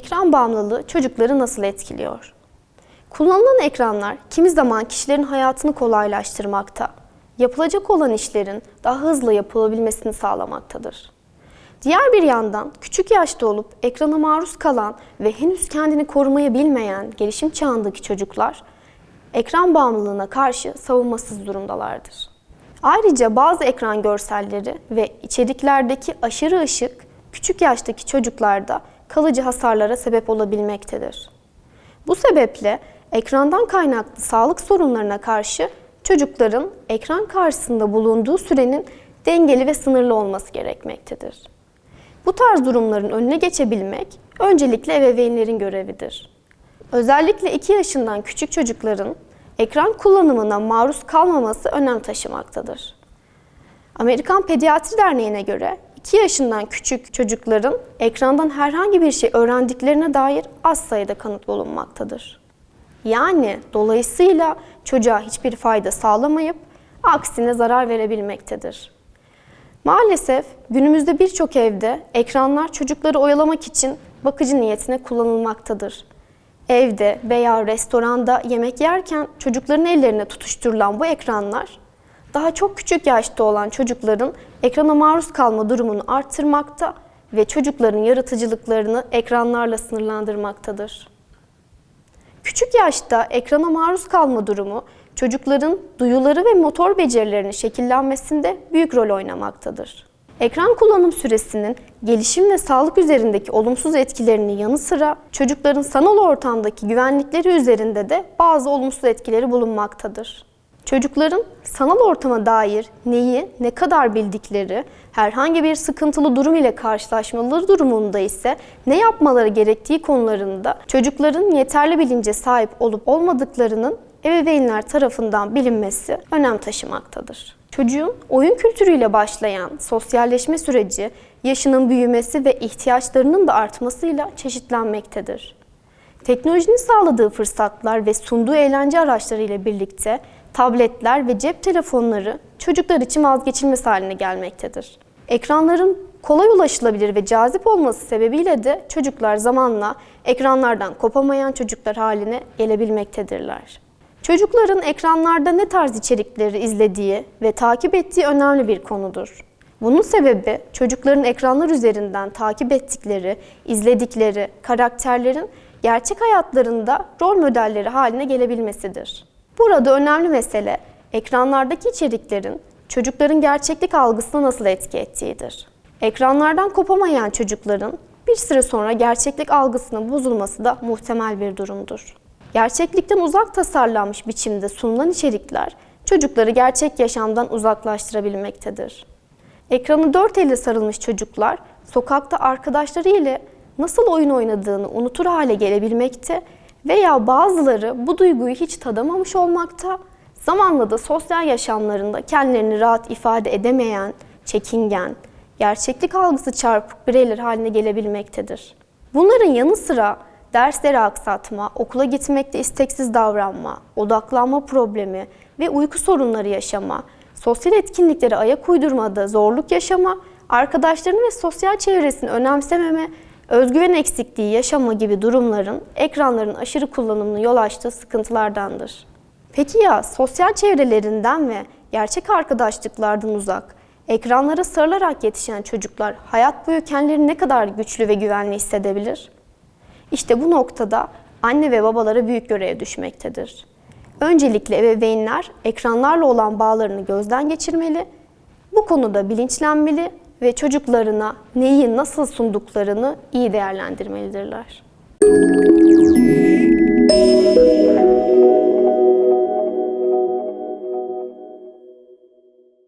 Ekran bağımlılığı çocukları nasıl etkiliyor? Kullanılan ekranlar kimi zaman kişilerin hayatını kolaylaştırmakta, yapılacak olan işlerin daha hızlı yapılabilmesini sağlamaktadır. Diğer bir yandan küçük yaşta olup ekrana maruz kalan ve henüz kendini korumayı bilmeyen gelişim çağındaki çocuklar ekran bağımlılığına karşı savunmasız durumdalardır. Ayrıca bazı ekran görselleri ve içeriklerdeki aşırı ışık küçük yaştaki çocuklarda kalıcı hasarlara sebep olabilmektedir. Bu sebeple ekrandan kaynaklı sağlık sorunlarına karşı çocukların ekran karşısında bulunduğu sürenin dengeli ve sınırlı olması gerekmektedir. Bu tarz durumların önüne geçebilmek öncelikle ebeveynlerin görevidir. Özellikle 2 yaşından küçük çocukların ekran kullanımına maruz kalmaması önem taşımaktadır. Amerikan Pediatri Derneği'ne göre 2 yaşından küçük çocukların ekrandan herhangi bir şey öğrendiklerine dair az sayıda kanıt bulunmaktadır. Yani dolayısıyla çocuğa hiçbir fayda sağlamayıp aksine zarar verebilmektedir. Maalesef günümüzde birçok evde ekranlar çocukları oyalamak için bakıcı niyetine kullanılmaktadır. Evde veya restoranda yemek yerken çocukların ellerine tutuşturulan bu ekranlar daha çok küçük yaşta olan çocukların ekrana maruz kalma durumunu arttırmakta ve çocukların yaratıcılıklarını ekranlarla sınırlandırmaktadır. Küçük yaşta ekrana maruz kalma durumu çocukların duyuları ve motor becerilerinin şekillenmesinde büyük rol oynamaktadır. Ekran kullanım süresinin gelişim ve sağlık üzerindeki olumsuz etkilerinin yanı sıra çocukların sanal ortamdaki güvenlikleri üzerinde de bazı olumsuz etkileri bulunmaktadır. Çocukların sanal ortama dair neyi, ne kadar bildikleri, herhangi bir sıkıntılı durum ile karşılaşmaları durumunda ise ne yapmaları gerektiği konularında çocukların yeterli bilince sahip olup olmadıklarının ebeveynler tarafından bilinmesi önem taşımaktadır. Çocuğun oyun kültürüyle başlayan sosyalleşme süreci yaşının büyümesi ve ihtiyaçlarının da artmasıyla çeşitlenmektedir. Teknolojinin sağladığı fırsatlar ve sunduğu eğlence araçları ile birlikte tabletler ve cep telefonları çocuklar için vazgeçilmez haline gelmektedir. Ekranların kolay ulaşılabilir ve cazip olması sebebiyle de çocuklar zamanla ekranlardan kopamayan çocuklar haline gelebilmektedirler. Çocukların ekranlarda ne tarz içerikleri izlediği ve takip ettiği önemli bir konudur. Bunun sebebi çocukların ekranlar üzerinden takip ettikleri, izledikleri karakterlerin gerçek hayatlarında rol modelleri haline gelebilmesidir. Burada önemli mesele ekranlardaki içeriklerin çocukların gerçeklik algısına nasıl etki ettiğidir. Ekranlardan kopamayan çocukların bir süre sonra gerçeklik algısının bozulması da muhtemel bir durumdur. Gerçeklikten uzak tasarlanmış biçimde sunulan içerikler çocukları gerçek yaşamdan uzaklaştırabilmektedir. Ekranı dört elle sarılmış çocuklar sokakta arkadaşları ile nasıl oyun oynadığını unutur hale gelebilmekte veya bazıları bu duyguyu hiç tadamamış olmakta, zamanla da sosyal yaşamlarında kendilerini rahat ifade edemeyen, çekingen, gerçeklik algısı çarpık bireyler haline gelebilmektedir. Bunların yanı sıra dersleri aksatma, okula gitmekte isteksiz davranma, odaklanma problemi ve uyku sorunları yaşama, sosyal etkinliklere ayak uydurmada zorluk yaşama, arkadaşlarını ve sosyal çevresini önemsememe, özgüven eksikliği yaşama gibi durumların ekranların aşırı kullanımını yol açtığı sıkıntılardandır. Peki ya sosyal çevrelerinden ve gerçek arkadaşlıklardan uzak, ekranlara sarılarak yetişen çocuklar hayat boyu kendilerini ne kadar güçlü ve güvenli hissedebilir? İşte bu noktada anne ve babalara büyük görev düşmektedir. Öncelikle ebeveynler ekranlarla olan bağlarını gözden geçirmeli, bu konuda bilinçlenmeli ve çocuklarına neyi nasıl sunduklarını iyi değerlendirmelidirler.